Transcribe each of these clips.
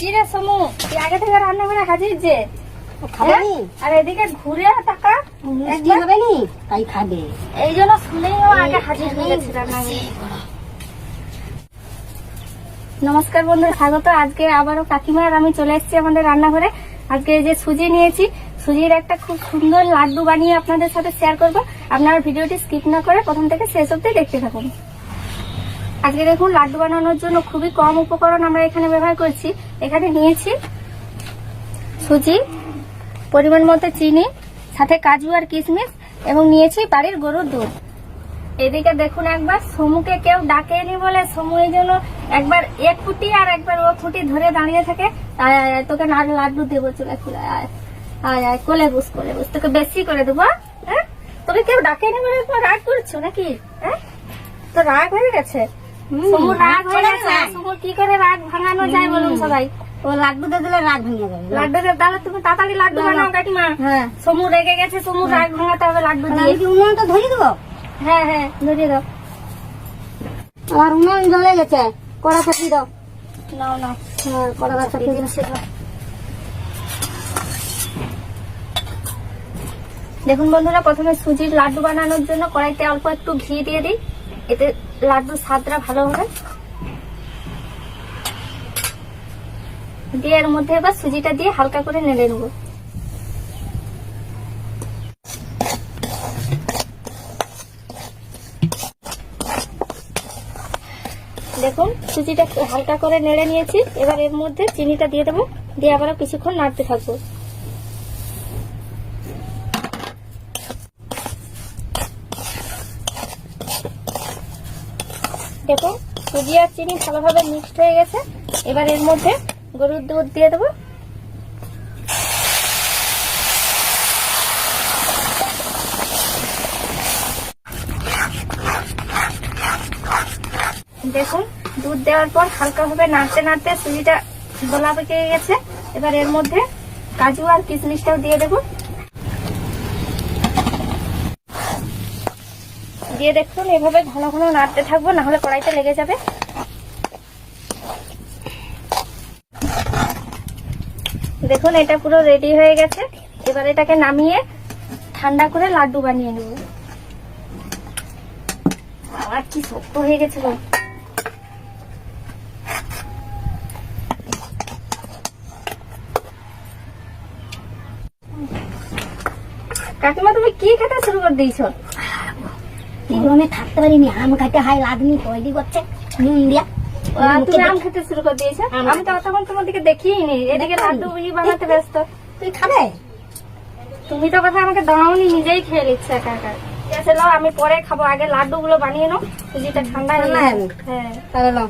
কি রে সমু তুই আগে থেকে রান্না করে হাজির যে? খাবনি? হ্যাঁ? আর এদিকে ঘুরে টাকা মিষ্টি হবে নি তাই খাবে। এই জন্য শুনেই ও আগে হাজির হয়ে গেছে নমস্কার বন্ধু স্বাগত। আজকে আবারও কাকিমার আমি চলে এসেছি আমাদের রান্নাঘরে। আজকে এই যে সুজি নিয়েছি সুজির একটা খুব সুন্দর লাড্ডু বানিয়ে আপনাদের সাথে শেয়ার করব। আপনারা ভিডিওটি স্কিপ না করে প্রথম থেকে শেষ অব্দি দেখতে থাকুন। আজকে দেখুন লাড্ডু বানানোর জন্য খুবই কম উপকরণ আমরা এখানে ব্যবহার করছি। এখানে নিয়েছি সুজি, পরিমাণ মতো চিনি, সাথে কাজু আর কিশমিশ, এবং নিয়েছি বাড়ির গরুর দুধ। এদিকে দেখুন একবার, সমুকে কেউ ডাকেনি বলে সমু এই জন্য একবার এক ফুটি আর একবার ও ফুটি ধরে দাঁড়িয়ে থাকে। তোকে লাড্ডু দেবো, চলে খুলে আয় আয় কোলে বুস কোলে বুস, তোকে বেশি করে দেবো হ্যাঁ? তোকে কেউ ডাকেনি বলে রাগ করছ নাকি হ্যাঁ? তো রাগ হয়ে গেছে। সমুর রাগ হয়ে গেছে সমুর কি করে রাগ ভাঙানো যায় বলুন সবাই? ও লাড্ডু দিয়ে দিলে রাগ ভেঙে যাবে লাড্ডু তাহলে তুমি তাড়াতাড়ি লাড্ডু বানাও কাকিমা। হ্যাঁ। সমু রেগে গেছে সমুর রাগ ভাঙাতে হবে লাড্ডু দিয়ে। কি উনুনটা ধরিয়ে দেবো? হ্যাঁ হ্যাঁ দাও। আমার উনুন জ্বলে গেছে। কড়া দাও। নাও নাও। হ্যাঁ কড়া দেখুন বন্ধুরা প্রথমে সুজির লাড্ডু বানানোর জন্য কড়াইতে অল্প একটু ঘি দিয়ে দিই। এতে লাড্ডুর স্বাদটা ভালো হবে। দিয়ে এর মধ্যে এবার সুজিটা দিয়ে হালকা করে নেড়ে নেব। দেখুন সুজিটা হালকা করে নেড়ে নিয়েছি। এবার এর মধ্যে চিনিটা দিয়ে দেবো। দিয়ে আবারও কিছুক্ষণ নাড়তে থাকব। দেখুন সুজি আর চিনি ভালোভাবে মিক্সড হয়ে গেছে। এবার এর মধ্যে গরুর দুধ দিয়ে দেবো। দেখুন, দুধ দেওয়ার পর হালকাভাবে নাড়তে নাড়তে সুজিটা গোলা পেকে গেছে। এবার এর মধ্যে কাজু আর কিশমিশটাও দিয়ে দেবো। দিয়ে দেখুন, এভাবে ঘন ঘন নাড়তে থাকব না হলে কড়াইতে লেগে যাবে। দেখুন, এটা পুরো রেডি হয়ে গেছে। এবার এটাকে নামিয়ে ঠান্ডা করে লাড্ডু বানিয়ে নেব। আমার কি শক্ত হয়ে গেছে গো। কাকিমা, তুমি কি খেতে শুরু করে দিয়েছ? গরমে থাকতে পারিনি। আম খাইতে হাই লাগনি তৈরি করছে। নুন দিয়া তুমি আম খেতে শুরু করে দিয়েছ? আমি তো তখন তোমার দিকে দেখিনি এদিকে লাড্ডু ই বানাতে ব্যস্ত। তুই খাবে? তুমি তো কথা আমাকে দাওনি নিজেই খেয়ে নিচ্ছে একা একা। ঠিক আছে নাও আমি পরে খাব। আগে লাড্ডু গুলো বানিয়ে নাও। ঠান্ডা হয়ে। হ্যাঁ। তাহলে নাও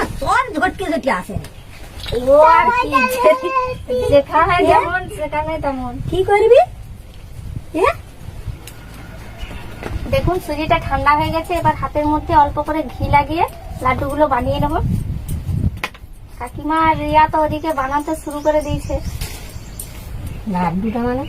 না তোর ঝটকে ঝটকে আসে। ও আর কি যেখানে যেমন সেখানে তেমন। কি করবি? হ্যাঁ দেখুন সুজিটা ঠান্ডা হয়ে গেছে এবার হাতের মধ্যে অল্প করে ঘি লাগিয়ে লাড্ডুগুলো বানিয়ে নেব। কাকিমা আর রিয়া তো ওদিকে বানাতে শুরু করে দিয়েছে। লাড্ডুটা মানে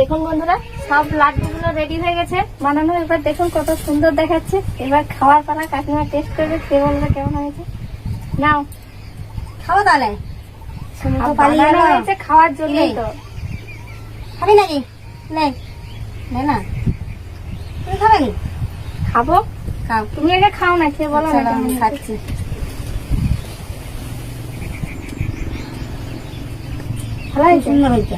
দেখুন বন্ধুরা সব লাড্ডুগুলো রেডি হয়ে গেছে। বানানো এবার দেখুন কত সুন্দর দেখাচ্ছে। এবার খাওয়ার পালা কাকিমা টেস্ট করবে সে বলবে কেমন হয়েছে? নাও। খাব তাহলে। খাওয়ার জন্যই তো। খাবি নাকি? নে। খাবে কি খাব। খাও। তুমি আগে খাও না খেয়ে বলো না হয়েছে। খাচ্ছি। ভালো হয়েছে? সুন্দর হয়েছে।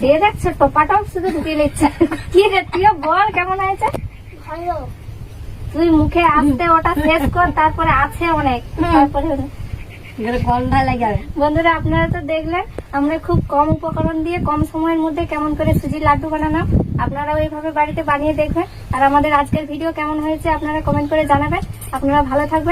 দিয়ে দেখছ টোপাটাও শুধু ঢুকিয়ে নিচ্ছে। কি রে তুইও বল কেমন হয়েছে? ভালো। তুই মুখে আসতে ওটা শেষ কর তারপরে আছে অনেক। তারপরে বন্ধুরা আপনারা তো দেখলেন আমরা খুব কম উপকরণ দিয়ে কম সময়ের মধ্যে কেমন করে সুজির লাড্ডু বানানো আপনারাও এইভাবে বাড়িতে বানিয়ে দেখবেন। আর আমাদের আজকের ভিডিও কেমন হয়েছে আপনারা কমেন্ট করে জানাবেন। আপনারা ভালো থাকবেন।